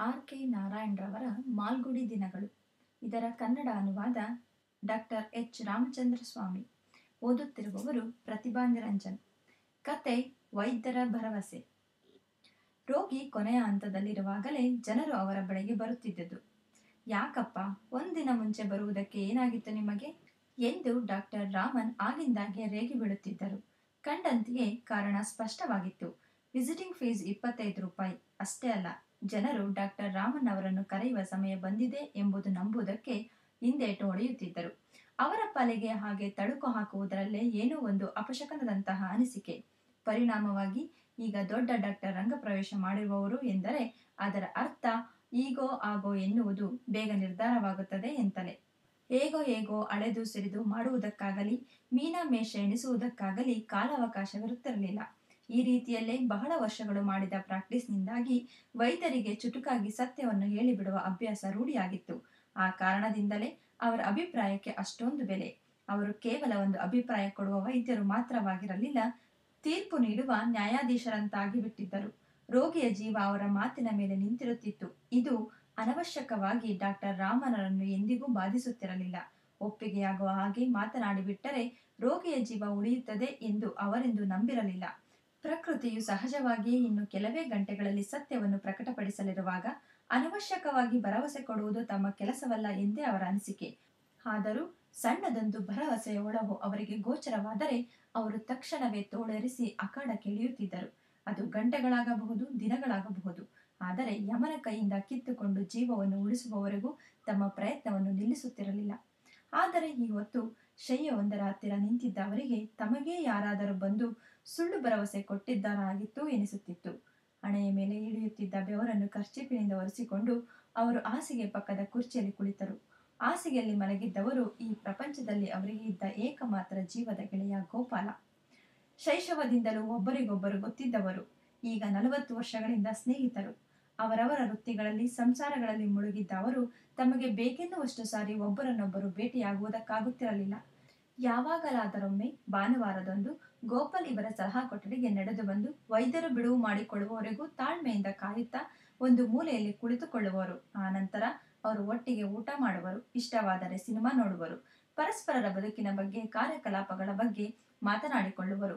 R K ನಾರಾಯಣರವರ Malgudi ದಿನಗಳು. ಇದರ ಕನ್ನಡ ಅನುವಾದ ಡಾಕ್ಟರ್ ಎಚ್. ರಾಮಚಂದ್ರ ಸ್ವಾಮಿ ಓದುತ್ತಿರುವವರು ಪ್ರತಿಭಾ ನಿರಂಜನ್. ಕತೆ ವೈದ್ಯರ ಭರವಸೆ. ರೋಗಿ ಕೊನೆಯ ಹಂತದಲ್ಲಿರುವಾಗಲೇ ಜನರು ಅವರ ಬಳಿಗೆ ಬರುತ್ತಿದ್ದುದು. ಯಾಕಪ್ಪ, ಒಂದಿನ ಮುಂಚೆ ಬರುವುದಕ್ಕೆ ಏನಾಗಿತ್ತು ನಿಮಗೆ? ಎಂದು ಡಾಕ್ಟರ್ ರಾಮನ್ ಆಗಿಂದಾಗೆ ರೇಗಿ ಬೀಳುತ್ತಿದ್ದರು ಕಂಡಂತೆಯೇ ಕಾರಣ ಸ್ಪಷ್ಟವಾಗಿತ್ತು. ವಿಸಿಟಿಂಗ್ ಫೀಸ್ ಇಪ್ಪತ್ತೈದು ರೂಪಾಯಿ. ಅಷ್ಟೇ ಅಲ್ಲ ಜನರು ಡಾಕ್ಟರ್ ರಾಮನ್ ಅವರನ್ನು ಕರೆಯುವ ಸಮಯ ಬಂದಿದೆ ಎಂಬುದು ನಂಬುವುದಕ್ಕೆ ಹಿಂದೇಟು ಹೊಡೆಯುತ್ತಿದ್ದರು. ಅವರ ಪಾಲಿಗೆ ಹಾಗೆ ತಳುಕು ಹಾಕುವುದರಲ್ಲೇ ಏನೋ ಒಂದು ಅಪಶಕನದಂತಹ ಅನಿಸಿಕೆ. ಪರಿಣಾಮವಾಗಿ ಈಗ ದೊಡ್ಡ ಡಾಕ್ಟರ್ ರಂಗಪ್ರವೇಶ ಮಾಡಿರುವವರು ಎಂದರೆ ಅದರ ಅರ್ಥ ಈಗೋ ಆಗೋ ಎನ್ನುವುದು ಬೇಗ ನಿರ್ಧಾರವಾಗುತ್ತದೆ ಎಂತಲೇ. ಹೇಗೋ ಹೇಗೋ ಅಳೆದು ಸಿರಿದು ಮಾಡುವುದಕ್ಕಾಗಲಿ ಮೀನಾಮೇಷ ಎಣಿಸುವುದಕ್ಕಾಗಲಿ ಕಾಲಾವಕಾಶವಿರುತ್ತಿರಲಿಲ್ಲ. ಈ ರೀತಿಯಲ್ಲೇ ಬಹಳ ವರ್ಷಗಳು ಮಾಡಿದ ಪ್ರಾಕ್ಟೀಸ್ನಿಂದಾಗಿ ವೈದ್ಯರಿಗೆ ಚುಟುಕಾಗಿ ಸತ್ಯವನ್ನು ಹೇಳಿಬಿಡುವ ಅಭ್ಯಾಸ ರೂಢಿಯಾಗಿತ್ತು. ಆ ಕಾರಣದಿಂದಲೇ ಅವರ ಅಭಿಪ್ರಾಯಕ್ಕೆ ಅಷ್ಟೊಂದು ಬೆಲೆ. ಅವರು ಕೇವಲ ಒಂದು ಅಭಿಪ್ರಾಯ ಕೊಡುವ ವೈದ್ಯರು ಮಾತ್ರವಾಗಿರಲಿಲ್ಲ, ತೀರ್ಪು ನೀಡುವ ನ್ಯಾಯಾಧೀಶರಂತಾಗಿ ಬಿಟ್ಟಿದ್ದರು. ರೋಗಿಯ ಜೀವ ಅವರ ಮಾತಿನ ಮೇಲೆ ನಿಂತಿರುತ್ತಿತ್ತು. ಇದು ಅನವಶ್ಯಕವಾಗಿ ಡಾಕ್ಟರ್ ರಾಮನರನ್ನು ಎಂದಿಗೂ ಬಾಧಿಸುತ್ತಿರಲಿಲ್ಲ. ಒಪ್ಪಿಗೆಯಾಗುವ ಹಾಗೆ ಮಾತನಾಡಿಬಿಟ್ಟರೆ ರೋಗಿಯ ಜೀವ ಉಳಿಯುತ್ತದೆ ಎಂದು ಅವರೆಂದು ನಂಬಿರಲಿಲ್ಲ. ಪ್ರಕೃತಿಯು ಸಹಜವಾಗಿಯೇ ಇನ್ನು ಕೆಲವೇ ಗಂಟೆಗಳಲ್ಲಿ ಸತ್ಯವನ್ನು ಪ್ರಕಟಪಡಿಸಲಿರುವಾಗ ಅನವಶ್ಯಕವಾಗಿ ಭರವಸೆ ಕೊಡುವುದು ತಮ್ಮ ಕೆಲಸವಲ್ಲ ಎಂದೇ ಅವರ ಅನಿಸಿಕೆ. ಆದರೂ ಸಣ್ಣದೊಂದು ಭರವಸೆಯ ಒಳವು ಅವರಿಗೆ ಗೋಚರವಾದರೆ ಅವರು ತಕ್ಷಣವೇ ತೋಳರಿಸಿ ಅಖಾಡ ಕೆಳಿಯುತ್ತಿದ್ದರು ಅದು ಗಂಟೆಗಳಾಗಬಹುದು, ದಿನಗಳಾಗಬಹುದು. ಆದರೆ ಯಮನ ಕೈಯಿಂದ ಕಿತ್ತುಕೊಂಡು ಜೀವವನ್ನು ಉಳಿಸುವವರೆಗೂ ತಮ್ಮ ಪ್ರಯತ್ನವನ್ನು ನಿಲ್ಲಿಸುತ್ತಿರಲಿಲ್ಲ. ಆದರೆ ಈ ಹೊತ್ತು ಶಯ್ಯವೊಂದರ ಹತ್ತಿರ ನಿಂತಿದ್ದ ಅವರಿಗೆ ತಮಗೇ ಯಾರಾದರೂ ಬಂದು ಸುಳ್ಳು ಭರವಸೆ ಕೊಟ್ಟಿದ್ದಾರಾಗಿತ್ತು ಎನಿಸುತ್ತಿತ್ತು. ಹಣೆಯ ಮೇಲೆ ಇಳಿಯುತ್ತಿದ್ದ ಬೆವರನ್ನು ಕರ್ಚಿಪಿನಿಂದ ಒರೆಸಿಕೊಂಡು ಅವರು ಹಾಸಿಗೆ ಪಕ್ಕದ ಕುರ್ಚಿಯಲ್ಲಿ ಕುಳಿತರು. ಹಾಸಿಗೆಯಲ್ಲಿ ಮಲಗಿದ್ದವರು ಈ ಪ್ರಪಂಚದಲ್ಲಿ ಅವರಿಗೆ ಇದ್ದ ಏಕಮಾತ್ರ ಜೀವದ ಗೆಳೆಯ ಗೋಪಾಲ. ಶೈಶವದಿಂದಲೂ ಒಬ್ಬರಿಗೊಬ್ಬರು ಗೊತ್ತಿದ್ದವರು. ಈಗ ನಲವತ್ತು ವರ್ಷಗಳಿಂದ ಸ್ನೇಹಿತರು. ಅವರವರ ವೃತ್ತಿಗಳಲ್ಲಿ, ಸಂಸಾರಗಳಲ್ಲಿ ಮುಳುಗಿದ್ದ ಅವರು ತಮಗೆ ಬೇಕೆನ್ನುವಷ್ಟು ಸಾರಿ ಒಬ್ಬರನ್ನೊಬ್ಬರು ಭೇಟಿಯಾಗುವುದಕ್ಕಾಗುತ್ತಿರಲಿಲ್ಲ. ಯಾವಾಗಲಾದರೊಮ್ಮೆ ಭಾನುವಾರದಂದು ಗೋಪಾಲ್ ಇವರ ಸಲಹಾ ಕೊಠಡಿಗೆ ನಡೆದು ಬಂದು ವೈದ್ಯರು ಬಿಡುವು ಮಾಡಿಕೊಳ್ಳುವವರೆಗೂ ತಾಳ್ಮೆಯಿಂದ ಕಾಯುತ್ತಾ ಒಂದು ಮೂಲೆಯಲ್ಲಿ ಕುಳಿತುಕೊಳ್ಳುವರು. ಆ ನಂತರ ಅವರು ಒಟ್ಟಿಗೆ ಊಟ ಮಾಡುವರು ಇಷ್ಟವಾದರೆ ಸಿನಿಮಾ ನೋಡುವರು, ಪರಸ್ಪರರ ಬದುಕಿನ ಬಗ್ಗೆ ಕಾರ್ಯಕಲಾಪಗಳ ಬಗ್ಗೆ ಮಾತನಾಡಿಕೊಳ್ಳುವರು.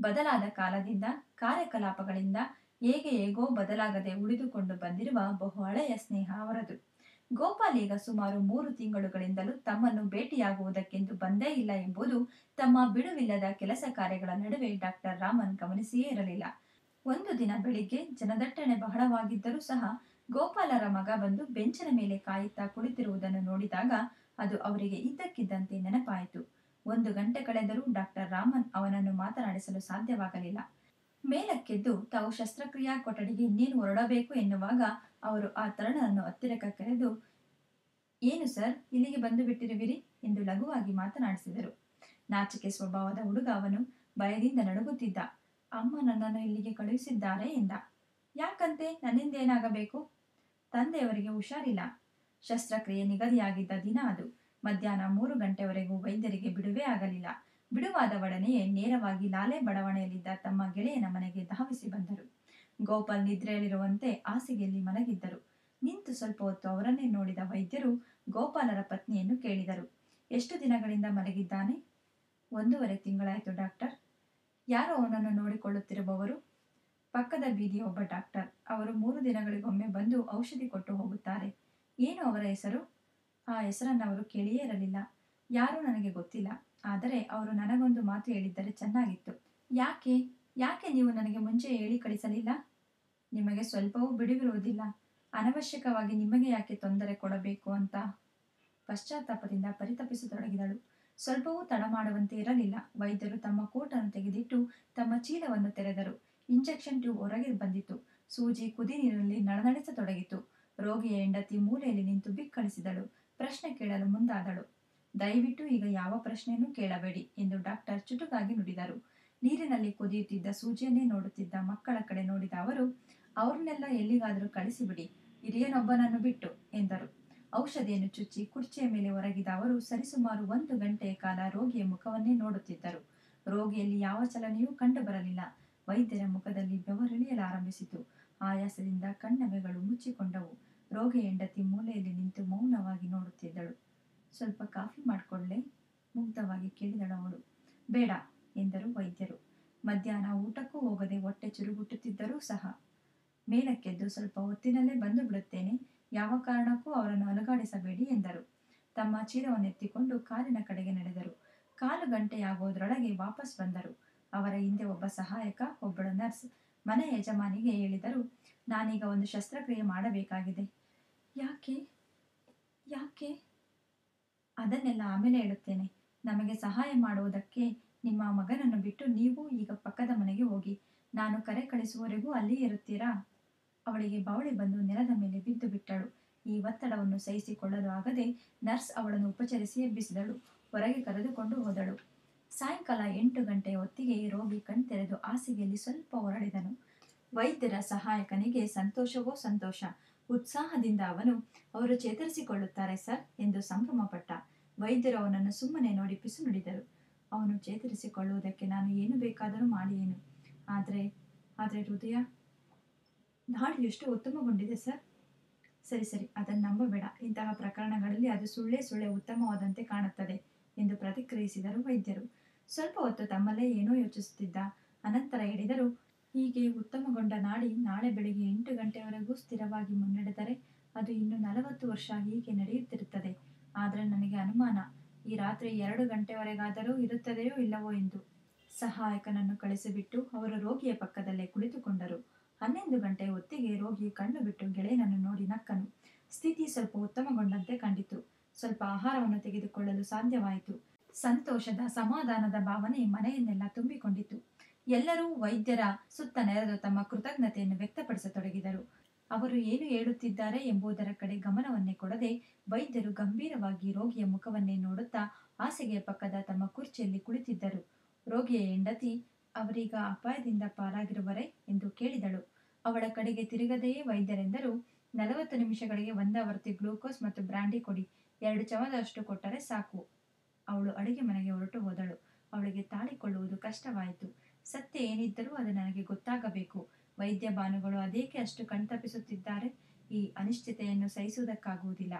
ಬದಲಾದ ಕಾಲದಿಂದ ಕಾರ್ಯಕಲಾಪಗಳಿಂದ ಹೇಗೆ ಹೇಗೋ ಬದಲಾಗದೆ ಉಳಿದುಕೊಂಡು ಬಂದಿರುವ ಬಹು ಹಳೆಯ ಸ್ನೇಹ ಅವರದು. ಗೋಪಾಲ್ ಈಗ ಸುಮಾರು ಮೂರು ತಿಂಗಳುಗಳಿಂದಲೂ ತಮ್ಮನ್ನು ಭೇಟಿಯಾಗುವುದಕ್ಕೆಂದು ಬಂದೇ ಇಲ್ಲ ಎಂಬುದು ತಮ್ಮ ಬಿಡುವಿಲ್ಲದ ಕೆಲಸ ಕಾರ್ಯಗಳ ನಡುವೆ ಡಾಕ್ಟರ್ ರಾಮನ್ ಗಮನಿಸಿಯೇ ಇರಲಿಲ್ಲ. ಒಂದು ದಿನ ಬೆಳಿಗ್ಗೆ ಜನದಟ್ಟಣೆ ಬಹಳವಾಗಿದ್ದರೂ ಸಹ ಗೋಪಾಲರ ಮಗ ಬಂದು ಬೆಂಚಿನ ಮೇಲೆ ಕಾಯುತ್ತಾ ಕುಳಿತಿರುವುದನ್ನು ನೋಡಿದಾಗ ಅದು ಅವರಿಗೆ ಇದ್ದಕ್ಕಿದ್ದಂತೆ ನೆನಪಾಯಿತು. ಒಂದು ಗಂಟೆ ಕಳೆದರೂ ಡಾಕ್ಟರ್ ರಾಮನ್ ಅವನನ್ನು ಮಾತನಾಡಿಸಲು ಸಾಧ್ಯವಾಗಲಿಲ್ಲ. ಮೇಲಕ್ಕೆದ್ದು ತಾವು ಶಸ್ತ್ರಕ್ರಿಯಾ ಕೊಠಡಿಗೆ ಇನ್ನೇನು ಹೊರಡಬೇಕು ಎನ್ನುವಾಗ ಅವರು ಆ ತರುಣನನ್ನು ಹತ್ತಿರಕ್ಕೆ ಕರೆದು, ಏನು ಸರ್, ಇಲ್ಲಿಗೆ ಬಂದು ಬಿಟ್ಟಿರುವಿರಿ? ಎಂದು ಲಘುವಾಗಿ ಮಾತನಾಡಿಸಿದರು. ನಾಚಿಕೆ ಸ್ವಭಾವದ ಹುಡುಗ ಅವನು ಭಯದಿಂದ ನಡುಗುತ್ತಿದ್ದ. ಅಮ್ಮ ನನ್ನನ್ನು ಇಲ್ಲಿಗೆ ಕಳುಹಿಸಿದ್ದಾರೆ ಎಂದ. ಯಾಕಂತೆ? ನನ್ನಿಂದ ಏನಾಗಬೇಕು? ತಂದೆಯವರಿಗೆ ಹುಷಾರಿಲ್ಲ. ಶಸ್ತ್ರಕ್ರಿಯೆ ನಿಗದಿಯಾಗಿದ್ದ ದಿನ ಅದು. ಮಧ್ಯಾಹ್ನ ಮೂರು ಗಂಟೆವರೆಗೂ ವೈದ್ಯರಿಗೆ ಬಿಡುವೆ ಆಗಲಿಲ್ಲ. ಬಿಡುವಾದ ಒಡನೆಯೇ ನೇರವಾಗಿ ಲಾಲೆ ಬಡಾವಣೆಯಲ್ಲಿದ್ದ ತಮ್ಮ ಗೆಳೆಯನ ಮನೆಗೆ ಧಾವಿಸಿ ಬಂದರು. ಗೋಪಾಲ್ ನಿದ್ರೆಯಲ್ಲಿರುವಂತೆ ಹಾಸಿಗೆಯಲ್ಲಿ ಮಲಗಿದ್ದರು. ನಿಂತು ಸ್ವಲ್ಪ ಹೊತ್ತು ಅವರನ್ನೇ ನೋಡಿದ ವೈದ್ಯರು ಗೋಪಾಲರ ಪತ್ನಿಯನ್ನು ಕೇಳಿದರು. ಎಷ್ಟು ದಿನಗಳಿಂದ ಮಲಗಿದ್ದಾನೆ? ಒಂದೂವರೆ ತಿಂಗಳಾಯಿತು, ಡಾಕ್ಟರ್. ಯಾರೋ ಅವನನ್ನು ನೋಡಿಕೊಳ್ಳುತ್ತಿರುವವರು? ಪಕ್ಕದ ಬೀದಿಯ ಒಬ್ಬ ಡಾಕ್ಟರ್. ಅವರು ಮೂರು ದಿನಗಳಿಗೊಮ್ಮೆ ಬಂದು ಔಷಧಿ ಕೊಟ್ಟು ಹೋಗುತ್ತಾರೆ. ಏನು ಅವರ ಹೆಸರು? ಆ ಹೆಸರನ್ನು ಅವರು ಕೇಳಿಯೇ ಇರಲಿಲ್ಲ. ಯಾರೂ ನನಗೆ ಗೊತ್ತಿಲ್ಲ. ಆದರೆ ಅವರು ನನಗೊಂದು ಮಾತು ಹೇಳಿದ್ದರೆ ಚೆನ್ನಾಗಿತ್ತು. ಯಾಕೆ? ಯಾಕೆ ನೀವು ನನಗೆ ಮುಂಚೆ ಹೇಳಿ ಕಳಿಸಲಿಲ್ಲ? ನಿಮಗೆ ಸ್ವಲ್ಪವೂ ಬಿಡುವಿರುವುದಿಲ್ಲ. ಅನವಶ್ಯಕವಾಗಿ ನಿಮಗೆ ಯಾಕೆ ತೊಂದರೆ ಕೊಡಬೇಕು ಅಂತ? ಪಶ್ಚಾತ್ತಾಪದಿಂದ ಪರಿತಪಿಸತೊಡಗಿದಳು. ಸ್ವಲ್ಪವೂ ತಡ ಮಾಡುವಂತೆ ಇರಲಿಲ್ಲ. ವೈದ್ಯರು ತಮ್ಮ ಕೋಟನ್ನು ತೆಗೆದಿಟ್ಟು ತಮ್ಮ ಚೀಲವನ್ನು ತೆರೆದರು. ಇಂಜೆಕ್ಷನ್ ಟ್ಯೂಬ್ ಹೊರಗೆ ಬಂದಿತು ಸೂಜಿ ಕುದಿ ನೀರಿನಲ್ಲಿ ನಳನಳಿಸತೊಡಗಿತು. ರೋಗಿಯ ಹೆಂಡತಿ ಮೂಲೆಯಲ್ಲಿ ನಿಂತು ಬಿಕ್ಕಳಿಸಿದಳು. ಪ್ರಶ್ನೆ ಕೇಳಲು ಮುಂದಾದಳು. ದಯವಿಟ್ಟು ಈಗ ಯಾವ ಪ್ರಶ್ನೆಯನ್ನೂ ಕೇಳಬೇಡಿ ಎಂದು ಡಾಕ್ಟರ್ ಚುಟುಕಾಗಿ ನುಡಿದರು. ನೀರಿನಲ್ಲಿ ಕುದಿಯುತ್ತಿದ್ದ ಸೂಜಿಯನ್ನೇ ನೋಡುತ್ತಿದ್ದ ಮಕ್ಕಳ ಕಡೆ ನೋಡಿದ ಅವರು, ಅವ್ರನ್ನೆಲ್ಲ ಎಲ್ಲಿಗಾದರೂ ಕಳಿಸಿಬಿಡಿ, ಹಿರಿಯನೊಬ್ಬನನ್ನು ಬಿಟ್ಟು, ಎಂದರು. ಔಷಧಿಯನ್ನು ಚುಚ್ಚಿ ಕುರ್ಚಿಯ ಮೇಲೆ ಹೊರಗಿದ ಅವರು ಸರಿಸುಮಾರು ಒಂದು ಗಂಟೆಯ ಕಾಲ ರೋಗಿಯ ಮುಖವನ್ನೇ ನೋಡುತ್ತಿದ್ದರು. ರೋಗಿಯಲ್ಲಿ ಯಾವ ಚಲನೆಯೂ ಕಂಡುಬರಲಿಲ್ಲ. ವೈದ್ಯರ ಮುಖದಲ್ಲಿ ಬೆವರಿಳಿಯಲಾರಂಭಿಸಿತು ಆಯಾಸದಿಂದ ಕಣ್ಣವೆಗಳು ಮುಚ್ಚಿಕೊಂಡವು. ರೋಗಿ ಹೆಂಡತಿ ಮೂಲೆಯಲ್ಲಿ ನಿಂತು ಮೌನವಾಗಿ ನೋಡುತ್ತಿದ್ದಳು. ಸ್ವಲ್ಪ ಕಾಫಿ ಮಾಡಿಕೊಳ್ಳೆ. ಮುಗ್ಧವಾಗಿ ಕೇಳಿದಳು ಬೇಡ ಎಂದರು ವೈದ್ಯರು. ಮಧ್ಯಾಹ್ನ ಊಟಕ್ಕೂ ಹೋಗದೆ ಹೊಟ್ಟೆ ಚುರುಗುಟ್ಟುತ್ತಿದ್ದರೂ ಸಹ. ಮೇಲಕ್ಕೆದ್ದು ಸ್ವಲ್ಪ ಹೊತ್ತಿನಲ್ಲೇ ಬಂದು ಬಿಡುತ್ತೇನೆ. ಯಾವ ಕಾರಣಕ್ಕೂ ಅವರನ್ನು ಅಲುಗಾಡಿಸಬೇಡಿ ಎಂದರು. ತಮ್ಮ ಚೀಲವನ್ನೆತ್ತಿಕೊಂಡು ಕಾರಿನ ಕಡೆಗೆ ನಡೆದರು. ಕಾಲು ಗಂಟೆಯಾಗುವುದರೊಳಗೆ ವಾಪಸ್ ಬಂದರು. ಅವರ ಹಿಂದೆ ಒಬ್ಬ ಸಹಾಯಕ, ಒಬ್ಬಳು ನರ್ಸ್. ಮನೆ ಯಜಮಾನಿಗೆ ಹೇಳಿದರು, ನಾನೀಗ ಒಂದು ಶಸ್ತ್ರಕ್ರಿಯೆ ಮಾಡಬೇಕಾಗಿದೆ. ಯಾಕೆ? ಯಾಕೆ? ಅದನ್ನೆಲ್ಲ ಆಮೇಲೆ ಹೇಳುತ್ತೇನೆ. ನಮಗೆ ಸಹಾಯ ಮಾಡುವುದಕ್ಕೆ ನಿಮ್ಮ ಮಗನನ್ನು ಬಿಟ್ಟು ನೀವು ಈಗ ಪಕ್ಕದ ಮನೆಗೆ ಹೋಗಿ, ನಾನು ಕರೆ ಕಳಿಸುವವರೆಗೂ ಅಲ್ಲೇ ಇರುತ್ತೀರಾ? ಅವಳಿಗೆ ಬಾವಳಿ ಬಂದು ನೆಲದ ಮೇಲೆ ಬಿದ್ದು ಬಿಟ್ಟಳು. ಈ ಒತ್ತಡವನ್ನು ಸಹಿಸಿಕೊಳ್ಳಲು ಆಗದೆ ನರ್ಸ್ ಅವಳನ್ನು ಉಪಚರಿಸಿ ಎಬ್ಬಿಸಿದಳು. ಹೊರಗೆ ಕರೆದುಕೊಂಡು ಹೋದಳು. ಸಾಯಂಕಾಲ ಎಂಟು ಗಂಟೆಯ ಹೊತ್ತಿಗೆ ರೋಗಿ ಕಣ್ತೆರೆದು ಹಾಸಿಗೆಯಲ್ಲಿ ಸ್ವಲ್ಪ ಹೊರಳಿದನು ವೈದ್ಯರ ಸಹಾಯಕನಿಗೆ ಸಂತೋಷವೋ ಸಂತೋಷ? ಉತ್ಸಾಹದಿಂದ ಅವನು ಅವರು ಚೇತರಿಸಿಕೊಳ್ಳುತ್ತಾರೆ, ಸರ್ ಎಂದು ಸಂಭ್ರಮಪಟ್ಟ ವೈದ್ಯರು ಅವನನ್ನು ಸುಮ್ಮನೆ ನೋಡಿ ಪಿಸು ನುಡಿದರು. ಅವನು ಚೇತರಿಸಿಕೊಳ್ಳುವುದಕ್ಕೆ ನಾನು ಏನು ಬೇಕಾದರೂ ಮಾಡಿಯೇನು? ಆದರೆ ಆದರೆ ಹೃದಯ ನಾಡು ಎಷ್ಟು ಉತ್ತಮಗೊಂಡಿದೆ, ಸರ್? ಸರಿ ಸರಿ, ಅದನ್ನು ನಂಬಬೇಡ. ಇಂತಹ ಪ್ರಕರಣಗಳಲ್ಲಿ ಅದು ಸುಳ್ಳೇ ಸುಳ್ಳೆ ಉತ್ತಮವಾದಂತೆ ಕಾಣುತ್ತದೆ ಎಂದು ಪ್ರತಿಕ್ರಿಯಿಸಿದರು ವೈದ್ಯರು. ಸ್ವಲ್ಪ ಹೊತ್ತು ತಮ್ಮಲ್ಲೇ ಏನೋ ಯೋಚಿಸುತ್ತಿದ್ದ ಅನಂತರ ಹೇಳಿದರು ಹೀಗೆ ಉತ್ತಮಗೊಂಡ ನಾಡಿ ನಾಳೆ ಬೆಳಿಗ್ಗೆ ಎಂಟು ಗಂಟೆವರೆಗೂ ಸ್ಥಿರವಾಗಿ ಮುನ್ನಡೆದರೆ ಅದು ಇನ್ನು ನಲವತ್ತು ವರ್ಷ ಹೀಗೆ ನಡೆಯುತ್ತಿರುತ್ತದೆ. ಆದರೆ ನನಗೆ ಅನುಮಾನ, ಈ ರಾತ್ರಿ ಎರಡು ಗಂಟೆವರೆಗಾದರೂ ಇರುತ್ತದೆಯೋ ಇಲ್ಲವೋ ಎಂದು. ಸಹಾಯಕನನ್ನು ಕಳಿಸಿಬಿಟ್ಟು ಅವರು ರೋಗಿಯ ಪಕ್ಕದಲ್ಲೇ ಕುಳಿತುಕೊಂಡರು. ಹನ್ನೊಂದು ಗಂಟೆ ಹೊತ್ತಿಗೆ ರೋಗಿ ಕಣ್ಣು ಬಿಟ್ಟು ಗೆಳೆಯನನ್ನು ನೋಡಿ ನಕ್ಕನು. ಸ್ಥಿತಿ ಸ್ವಲ್ಪ ಉತ್ತಮಗೊಂಡಂತೆ ಕಂಡಿತು. ಸ್ವಲ್ಪ ಆಹಾರವನ್ನು ತೆಗೆದುಕೊಳ್ಳಲು ಸಾಧ್ಯವಾಯಿತು. ಸಂತೋಷದ ಸಮಾಧಾನದ ಭಾವನೆ ಮನೆಯನ್ನೆಲ್ಲ ತುಂಬಿಕೊಂಡಿತು. ಎಲ್ಲರೂ ವೈದ್ಯರ ಸುತ್ತ ನೆರೆದು ತಮ್ಮ ಕೃತಜ್ಞತೆಯನ್ನು ವ್ಯಕ್ತಪಡಿಸತೊಡಗಿದರು. ಅವರು ಏನು ಹೇಳುತ್ತಿದ್ದಾರೆ ಎಂಬುದರ ಕಡೆ ಗಮನವನ್ನೇ ಕೊಡದೆ ವೈದ್ಯರು ಗಂಭೀರವಾಗಿ ರೋಗಿಯ ಮುಖವನ್ನೇ ನೋಡುತ್ತಾ ಹಾಸಿಗೆಯ ಪಕ್ಕದ ತಮ್ಮ ಕುರ್ಚಿಯಲ್ಲಿ ಕುಳಿತಿದ್ದರು. ರೋಗಿಯ ಹೆಂಡತಿ, ಅವರೀಗ ಅಪಾಯದಿಂದ ಪಾರಾಗಿರುವರೆ? ಎಂದು ಕೇಳಿದಳು. ಅವಳ ಕಡೆಗೆ ತಿರುಗದೆಯೇ ವೈದ್ಯರೆಂದರು, ನಲವತ್ತು ನಿಮಿಷಗಳಿಗೆ ಒಂದಾವರ್ತಿ ಗ್ಲೂಕೋಸ್ ಮತ್ತು ಬ್ರಾಂಡಿ ಕೊಡಿ, ಎರಡು ಚಮಚದಷ್ಟು ಕೊಟ್ಟರೆ ಸಾಕು. ಅವಳು ಅಡುಗೆ ಮನೆಗೆ ಹೊರಟು ಹೋದಳು. ಅವಳಿಗೆ ತಾಳಿಕೊಳ್ಳುವುದು ಕಷ್ಟವಾಯಿತು. ಸತ್ಯ ಏನಿದ್ದರೂ ಅದು ನನಗೆ ಗೊತ್ತಾಗಬೇಕು. ವೈದ್ಯ ಬಾನುಗಳು ಅದೇಕೆ ಅಷ್ಟು ಕಣ್ತಪ್ಪಿಸುತ್ತಿದ್ದಾರೆ? ಈ ಅನಿಶ್ಚಿತೆಯನ್ನು ಸಹಿಸುವುದಕ್ಕಾಗುವುದಿಲ್ಲ.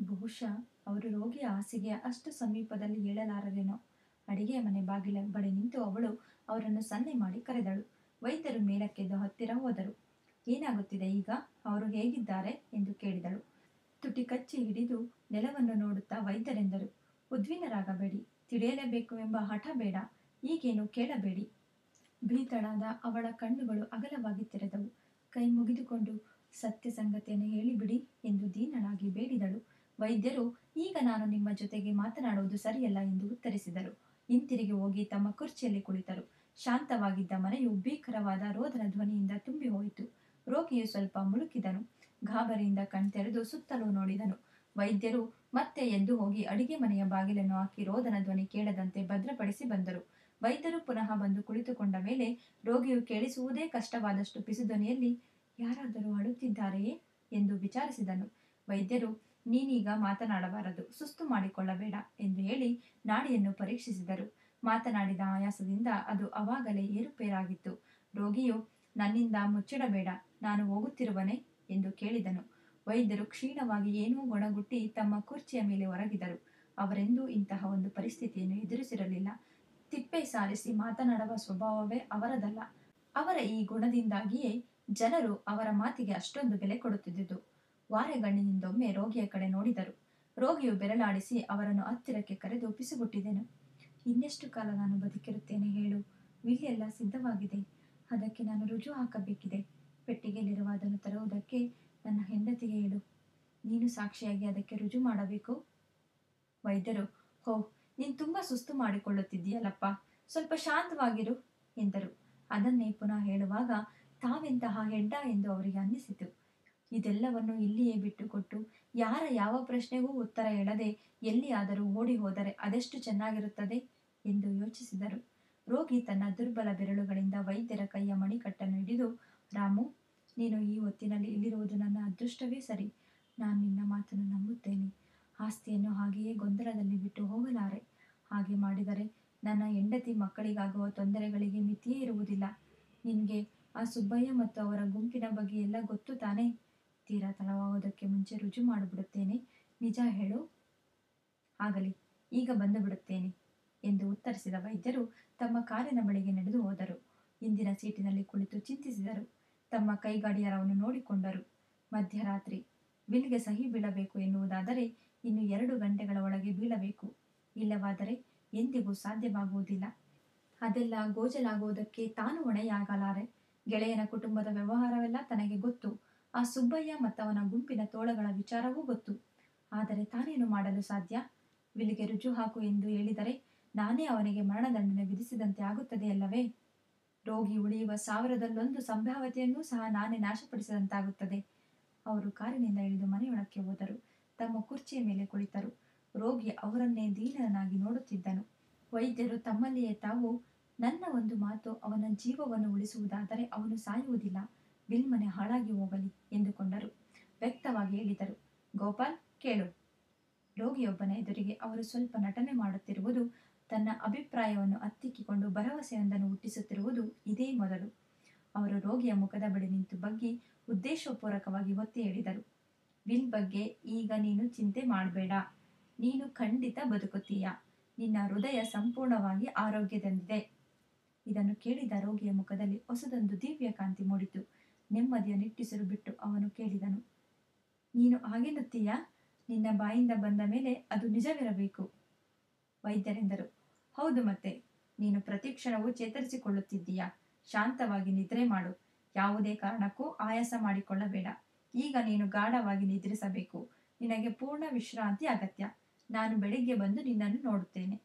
ಬಹುಶಃ ಅವರು ರೋಗಿಯ ಹಾಸಿಗೆಯ ಅಷ್ಟು ಸಮೀಪದಲ್ಲಿ ಹೇಳಲಾರರೇನೋ ಅಡಿಗೆ ಮನೆ ಬಾಗಿಲ ಬಳಿ ನಿಂತು ಅವಳು ಅವರನ್ನು ಸನ್ನೆ ಮಾಡಿ ಕರೆದಳು. ವೈದ್ಯರು ಮೇಲಕ್ಕೆದ್ದು ಹತ್ತಿರ ಹೋದರು. ಏನಾಗುತ್ತಿದೆ ಈಗ? ಅವರು ಹೇಗಿದ್ದಾರೆ? ಎಂದು ಕೇಳಿದಳು. ತುಟಿ ಕಚ್ಚಿ ಹಿಡಿದು ನೆಲವನ್ನು ನೋಡುತ್ತಾ ವೈದ್ಯರೆಂದರು. ಉದ್ವಿನರಾಗಬೇಡಿ ತಿಳಿಯಲೇಬೇಕು ಎಂಬ ಹಠ ಬೇಡ. ಈಗೇನು ಕೇಳಬೇಡಿ. ಭೀತಳಾದ ಅವಳ ಕಣ್ಣುಗಳು ಅಗಲವಾಗಿ ತೆರೆದವು. ಕೈ ಮುಗಿದುಕೊಂಡು ಸತ್ಯ ಸಂಗತಿಯನ್ನು ಹೇಳಿಬಿಡಿ ಎಂದು ದೀನಳಾಗಿ ಬೇಡಿದಳು. ವೈದ್ಯರು, ಈಗ ನಾನು ನಿಮ್ಮ ಜೊತೆಗೆ ಮಾತನಾಡುವುದು ಸರಿಯಲ್ಲ ಎಂದು ಉತ್ತರಿಸಿದರು. ಹಿಂತಿರುಗಿ ಹೋಗಿ ತಮ್ಮ ಕುರ್ಚಿಯಲ್ಲಿ ಕುಳಿತರು. ಶಾಂತವಾಗಿದ್ದ ಮನೆಯು ಭೀಕರವಾದ ರೋಧನ ಧ್ವನಿಯಿಂದ ತುಂಬಿ ಹೋಯಿತು ರೋಗಿಯು ಸ್ವಲ್ಪ ಮುಳುಕಿದನು. ಗಾಬರಿಯಿಂದ ಕಣ್ತೆರೆದು ಸುತ್ತಲೂ ನೋಡಿದನು. ವೈದ್ಯರು, ಮತ್ತೆ ಎದ್ದು ಹೋಗಿ ಅಡಿಗೆ ಮನೆಯ ಬಾಗಿಲನ್ನು ಹಾಕಿ ರೋಧನ ಧ್ವನಿ ಕೇಳದಂತೆ ಭದ್ರಪಡಿಸಿ ಬಂದರು. ವೈದ್ಯರು ಪುನಃ ಬಂದು ಕುಳಿತುಕೊಂಡ ಮೇಲೆ ರೋಗಿಯು ಕೇಳಿಸುವುದೇ ಕಷ್ಟವಾದಷ್ಟು ಪಿಸುಧ್ವನಿಯಲ್ಲಿ ಯಾರಾದರೂ ಅಳುತ್ತಿದ್ದಾರೆಯೇ? ಎಂದು ವಿಚಾರಿಸಿದನು. ವೈದ್ಯರು, ನೀನೀಗ ಮಾತನಾಡಬಾರದು, ಸುಸ್ತು ಮಾಡಿಕೊಳ್ಳಬೇಡ ಎಂದು ಹೇಳಿ ನಾಡಿಯನ್ನು ಪರೀಕ್ಷಿಸಿದರು. ಮಾತನಾಡಿದ ಆಯಾಸದಿಂದ ಅದು ಅವಾಗಲೇ ಏರುಪೇರಾಗಿತ್ತು. ರೋಗಿಯು, ನನ್ನಿಂದ ಮುಚ್ಚಿಡಬೇಡ, ನಾನು ಹೋಗುತ್ತಿರುವನೆ? ಎಂದು ಕೇಳಿದನು. ವೈದ್ಯರು ಕ್ಷೀಣವಾಗಿ ಏನೂ ಗೊಣಗುಟ್ಟಿ ತಮ್ಮ ಕುರ್ಚಿಯ ಮೇಲೆ ಒರಗಿದರು. ಅವರೆಂದೂ ಇಂತಹ ಒಂದು ಪರಿಸ್ಥಿತಿಯನ್ನು ಎದುರಿಸಿರಲಿಲ್ಲ. ತಿಪ್ಪೆ ಸಾರಿಸಿ ಮಾತನಾಡುವ ಸ್ವಭಾವವೇ ಅವರದಲ್ಲ. ಅವರ ಈ ಗುಣದಿಂದಾಗಿಯೇ ಜನರು ಅವರ ಮಾತಿಗೆ ಅಷ್ಟೊಂದು ಬೆಲೆ ಕೊಡುತ್ತಿದ್ದುದು. ವಾರೆಗಣ್ಣಿನಿಂದೊಮ್ಮೆ ರೋಗಿಯ ಕಡೆ ನೋಡಿದರು. ರೋಗಿಯು ಬೆರಳಾಡಿಸಿ ಅವರನ್ನು ಹತ್ತಿರಕ್ಕೆ ಕರೆದು ಪಿಸುಗುಟ್ಟಿದೆನು ಇನ್ನೆಷ್ಟು ಕಾಲ ನಾನು ಬದುಕಿರುತ್ತೇನೆ ಹೇಳು. ವಿಧಿ ಎಲ್ಲ ಸಿದ್ಧವಾಗಿದೆ. ಅದಕ್ಕೆ ನಾನು ರುಜು ಹಾಕಬೇಕಿದೆ. ಪೆಟ್ಟಿಗೆಯಲ್ಲಿರುವ ಅದನ್ನು ತರುವುದಕ್ಕೆ ನನ್ನ ಹೆಂಡತಿಗೆ ಹೇಳು. ನೀನು ಸಾಕ್ಷಿಯಾಗಿ ಅದಕ್ಕೆ ರುಜು ಮಾಡಬೇಕು? ವೈದ್ಯರು, ಹೋ ನೀನು ತುಂಬ ಸುಸ್ತು ಮಾಡಿಕೊಳ್ಳುತ್ತಿದ್ದೀಯಲ್ಲಪ್ಪ. ಸ್ವಲ್ಪ ಶಾಂತವಾಗಿರು ಎಂದರು. ಅದನ್ನೇ ಪುನಃ ಹೇಳುವಾಗ ತಾವೆಂತಹ ಹೆಡ್ಡ ಎಂದು ಅವರಿಗೆ ಅನ್ನಿಸಿತು. ಇದೆಲ್ಲವನ್ನು ಇಲ್ಲಿಯೇ ಬಿಟ್ಟುಕೊಟ್ಟು ಯಾರ ಯಾವ ಪ್ರಶ್ನೆಗೂ ಉತ್ತರ ಹೇಳದೆ ಎಲ್ಲಿಯಾದರೂ ಓಡಿ ಹೋದರೆ ಅದೆಷ್ಟು ಚೆನ್ನಾಗಿರುತ್ತದೆ ಎಂದು ಯೋಚಿಸಿದರು. ರೋಗಿ ತನ್ನ ದುರ್ಬಲ ಬೆರಳುಗಳಿಂದ ವೈದ್ಯರ ಕೈಯ ಮಣಿಕಟ್ಟನ್ನು ಹಿಡಿದು, ರಾಮು, ನೀನು ಈ ಹೊತ್ತಿನಲ್ಲಿ ಇಲ್ಲಿರುವುದು ನನ್ನ ಅದೃಷ್ಟವೇ ಸರಿ. ನಾನು ನಿನ್ನ ಮಾತನ್ನು ನಂಬುತ್ತೇನೆ. ಆಸ್ತಿಯನ್ನು ಹಾಗೆಯೇ ಗೊಂದಲದಲ್ಲಿ ಬಿಟ್ಟು ಹೋಗಲಾರೆ. ಹಾಗೆ ಮಾಡಿದರೆ ನನ್ನ ಹೆಂಡತಿ ಮಕ್ಕಳಿಗಾಗುವ ತೊಂದರೆಗಳಿಗೆ ಮಿತಿಯೇ ಇರುವುದಿಲ್ಲ. ನಿನಗೆ ಆ ಸುಬ್ಬಯ್ಯ ಮತ್ತು ಅವರ ಗುಂಪಿನ ಬಗ್ಗೆ ಎಲ್ಲ ಗೊತ್ತು ತಾನೇ? ತೀರಾ ತಡವಾಗುವುದಕ್ಕೆ ಮುಂಚೆ ರುಜು ಮಾಡಿಬಿಡುತ್ತೇನೆ. ನಿಜ ಹೇಳು. ಆಗಲಿ, ಈಗ ಬಂದು ಬಿಡುತ್ತೇನೆ ಎಂದು ಉತ್ತರಿಸಿದ ವೈದ್ಯರು ತಮ್ಮ ಕಾರಿನ ಬಳಿಗೆ ನಡೆದು ಹೋದರು. ಇಂದಿನ ಸೀಟಿನಲ್ಲಿ ಕುಳಿತು ಚಿಂತಿಸಿದರು. ತಮ್ಮ ಕೈಗಡಿಯಾರವನ್ನು ನೋಡಿಕೊಂಡರು. ಮಧ್ಯರಾತ್ರಿ, ಬಿಲ್ಗೆ ಸಹಿ ಬೀಳಬೇಕು ಎನ್ನುವುದಾದರೆ ಇನ್ನು ಎರಡು ಗಂಟೆಗಳ ಒಳಗೆ ಬೀಳಬೇಕು. ಇಲ್ಲವಾದರೆ ಎಂದಿಗೂ ಸಾಧ್ಯವಾಗುವುದಿಲ್ಲ. ಅದೆಲ್ಲ ಗೋಜಲಾಗುವುದಕ್ಕೆ ತಾನು ಹೊಣೆಯಾಗಲಾರೆ. ಗೆಳೆಯನ ಕುಟುಂಬದ ವ್ಯವಹಾರವೆಲ್ಲ ತನಗೆ ಗೊತ್ತು. ಆ ಸುಬ್ಬಯ್ಯ ಮತ್ತವನ ಗುಂಪಿನ ತೋಳಗಳ ವಿಚಾರವೂ ಗೊತ್ತು. ಆದರೆ ತಾನೇನು ಮಾಡಲು ಸಾಧ್ಯ? ವಿಲಿಗೆ ರುಜು ಹಾಕು ಎಂದು ಹೇಳಿದರೆ ನಾನೇ ಅವನಿಗೆ ಮರಣದಂಡನೆ ವಿಧಿಸಿದಂತೆ ಆಗುತ್ತದೆಯಲ್ಲವೇ ರೋಗಿ ಉಳಿಯುವ ಸಾವಿರದಲ್ಲೊಂದು ಸಂಭಾವ್ಯತೆಯನ್ನೂ ಸಹ ನಾನೇ ನಾಶಪಡಿಸಿದಂತಾಗುತ್ತದೆ. ಅವರು ಕಾರಿನಿಂದ ಇಳಿದು ಮನೆಯೊಳಕ್ಕೆ ಹೋದರು. ತಮ್ಮ ಕುರ್ಚಿಯ ಮೇಲೆ ಕುಳಿತರು. ರೋಗಿ ಅವರನ್ನೇ ದೀನನಾಗಿ ನೋಡುತ್ತಿದ್ದನು. ವೈದ್ಯರು ತಮ್ಮಲ್ಲಿಯೇ ತಾವು ನನ್ನ ಒಂದು ಮಾತು, ಅವನ ಜೀವವನ್ನು ಉಳಿಸುವುದಾದರೆ ಅವನು ಸಾಯುವುದಿಲ್ಲ. ಬಿಲ್ಮನೆ ಹಾಳಾಗಿ ಹೋಗಲಿ ಎಂದುಕೊಂಡರು. ವ್ಯಕ್ತವಾಗಿ ಹೇಳಿದರು, ಗೋಪಾಲ್, ಕೇಳು. ರೋಗಿಯೊಬ್ಬನ ಎದುರಿಗೆ ಅವರು ಸ್ವಲ್ಪ ನಟನೆ ಮಾಡುತ್ತಿರುವುದು, ತನ್ನ ಅಭಿಪ್ರಾಯವನ್ನು ಅತ್ತಿಕ್ಕಿಕೊಂಡು ಭರವಸೆಯೊಂದನ್ನು ಹುಟ್ಟಿಸುತ್ತಿರುವುದು ಇದೇ ಮೊದಲು. ಅವರು ರೋಗಿಯ ಮುಖದ ಬಳಿ ನಿಂತು ಬಗ್ಗಿ ಉದ್ದೇಶಪೂರ್ವಕವಾಗಿ ಒತ್ತಿ ಹೇಳಿದರು ವಿಲ್ ಬಗ್ಗೆ ಈಗ ನೀನು ಚಿಂತೆ ಮಾಡಬೇಡ. ನೀನು ಖಂಡಿತ ಬದುಕುತ್ತೀಯ. ನಿನ್ನ ಹೃದಯ ಸಂಪೂರ್ಣವಾಗಿ ಆರೋಗ್ಯದಲ್ಲಿದೆ. ಇದನ್ನು ಕೇಳಿದ ರೋಗಿಯ ಮುಖದಲ್ಲಿ ಹೊಸದೊಂದು ದಿವ್ಯ ಕಾಂತಿ ಮೂಡಿತು. ನೆಮ್ಮದಿಯ ನಿಟ್ಟುಸಿರು ಬಿಟ್ಟು ಅವನು ಕೇಳಿದನು, ನೀನು ಹಾಗೆನ್ನುತ್ತೀಯಾ ನಿನ್ನ ಬಾಯಿಂದ ಬಂದ ಮೇಲೆ ಅದು ನಿಜವಿರಬೇಕು. ವೈದ್ಯರೆಂದರು, ಹೌದು ಮತ್ತೆ. ನೀನು ಪ್ರತಿ ಕ್ಷಣವೂ ಚೇತರಿಸಿಕೊಳ್ಳುತ್ತಿದ್ದೀಯಾ. ಶಾಂತವಾಗಿ ನಿದ್ರೆ ಮಾಡು. ಯಾವುದೇ ಕಾರಣಕ್ಕೂ ಆಯಾಸ ಮಾಡಿಕೊಳ್ಳಬೇಡ. ಈಗ ನೀನು ಗಾಢವಾಗಿ ನಿದ್ರಿಸಬೇಕು. ನಿನಗೆ ಪೂರ್ಣ ವಿಶ್ರಾಂತಿ ಅಗತ್ಯ. ನಾನು ಬೆಳಿಗ್ಗೆ ಬಂದು ನಿನ್ನನ್ನು ನೋಡುತ್ತೇನೆ.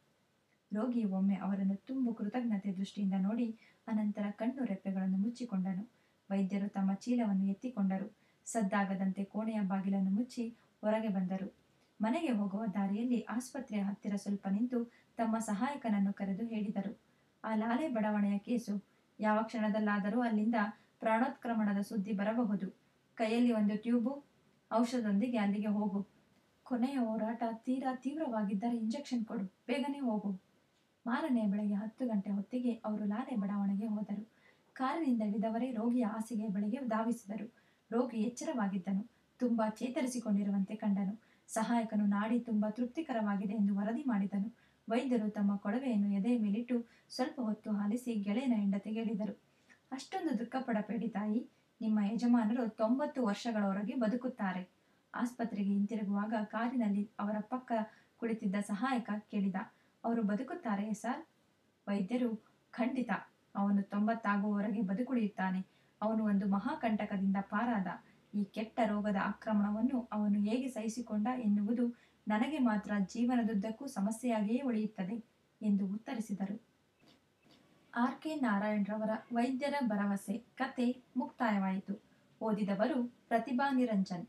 ರೋಗಿ ಒಮ್ಮೆ ಅವರನ್ನು ತುಂಬು ಕೃತಜ್ಞತೆ ದೃಷ್ಟಿಯಿಂದ ನೋಡಿ ಅನಂತರ ಕಣ್ಣು ರೆಪ್ಪೆಗಳನ್ನು ಮುಚ್ಚಿಕೊಂಡನು. ವೈದ್ಯರು ತಮ್ಮ ಚೀಲವನ್ನು ಎತ್ತಿಕೊಂಡರು. ಸದ್ದಾಗದಂತೆ ಕೋಣೆಯ ಬಾಗಿಲನ್ನು ಮುಚ್ಚಿ ಹೊರಗೆ ಬಂದರು. ಮನೆಗೆ ಹೋಗುವ ದಾರಿಯಲ್ಲಿ ಆಸ್ಪತ್ರೆಯ ಹತ್ತಿರ ಸ್ವಲ್ಪ ನಿಂತು ತಮ್ಮ ಸಹಾಯಕನನ್ನು ಕರೆದು ಹೇಳಿದರು. ಆ ಲಾಲೆ ಬಡಾವಣೆಯ ಕೇಸು ಯಾವ ಕ್ಷಣದಲ್ಲಾದರೂ ಅಲ್ಲಿಂದ ಪ್ರಾಣೋತ್ಕ್ರಮಣದ ಸುದ್ದಿ ಬರಬಹುದು. ಕೈಯಲ್ಲಿ ಒಂದು ಟ್ಯೂಬು, ಔಷಧದೊಂದಿಗೆ ಅಲ್ಲಿಗೆ ಹೋಗು. ಕೊನೆಯ ಹೋರಾಟ ತೀರಾ ತೀವ್ರವಾಗಿದ್ದರೆ ಇಂಜೆಕ್ಷನ್ ಕೊಡು, ಬೇಗನೆ ಹೋಗು. ಮಾರನೆಯ ಬೆಳಗ್ಗೆ ಹತ್ತು ಗಂಟೆ ಹೊತ್ತಿಗೆ ಅವರು ಲಾಲೆ ಬಡಾವಣೆಗೆ ಹೋದರು. ಕಾರಿನಿಂದ ಇಳಿದವರೇ ರೋಗಿಯ ಹಾಸಿಗೆಯ ಬಳಿಗೆ ಧಾವಿಸಿದರು. ರೋಗಿ ಎಚ್ಚರವಾಗಿದ್ದನು, ತುಂಬಾ ಚೇತರಿಸಿಕೊಂಡಿರುವಂತೆ ಕಂಡನು. ಸಹಾಯಕನು ನಾಡಿ ತುಂಬಾ ತೃಪ್ತಿಕರವಾಗಿದೆ ಎಂದು ವರದಿ ಮಾಡಿದನು. ವೈದ್ಯರು ತಮ್ಮ ಕೊಳವೆಯನ್ನು ಎದೆಯ ಮೇಲಿಟ್ಟು ಸ್ವಲ್ಪ ಹೊತ್ತು ಹಾಲಿಸಿ ಗೆಳೆಯನ ಹೆಂಡತಿಗೆ ಹೇಳಿದರು. ಅಷ್ಟೊಂದು ದುಃಖ ಪಡಬೇಡಿ ತಾಯಿ ನಿಮ್ಮ ಯಜಮಾನರು ತೊಂಬತ್ತು ವರ್ಷಗಳವರೆಗೆ ಬದುಕುತ್ತಾರೆ. ಆಸ್ಪತ್ರೆಗೆ ಹಿಂತಿರುಗುವಾಗ ಕಾರಿನಲ್ಲಿ ಅವರ ಪಕ್ಕ ಕುಳಿತಿದ್ದ ಸಹಾಯಕ ಕೇಳಿದ, ಅವರು ಬದುಕುತ್ತಾರೆ ಸರ್? ವೈದ್ಯರು, ಖಂಡಿತ, ಅವನು ತೊಂಬತ್ತಾಗುವವರೆಗೆ ಬದುಕುಳಿಯುತ್ತಾನೆ. ಅವನು ಒಂದು ಮಹಾಕಂಟಕದಿಂದ ಪಾರಾದ. ಈ ಕೆಟ್ಟ ರೋಗದ ಆಕ್ರಮಣವನ್ನು ಅವನು ಹೇಗೆ ಸಹಿಸಿಕೊಂಡ ಎನ್ನುವುದು ನನಗೆ ಮಾತ್ರ ಜೀವನದುದ್ದಕ್ಕೂ ಸಮಸ್ಯೆಯಾಗಿಯೇ ಉಳಿಯುತ್ತದೆ, ಎಂದು ಉತ್ತರಿಸಿದರು. ಆರ್ ಕೆ ನಾರಾಯಣರವರ ವೈದ್ಯರ ಭರವಸೆ ಕತೆ ಮುಕ್ತಾಯವಾಯಿತು. ಓದಿದವರು ಪ್ರತಿಭಾ ನಿರಂಜನ್.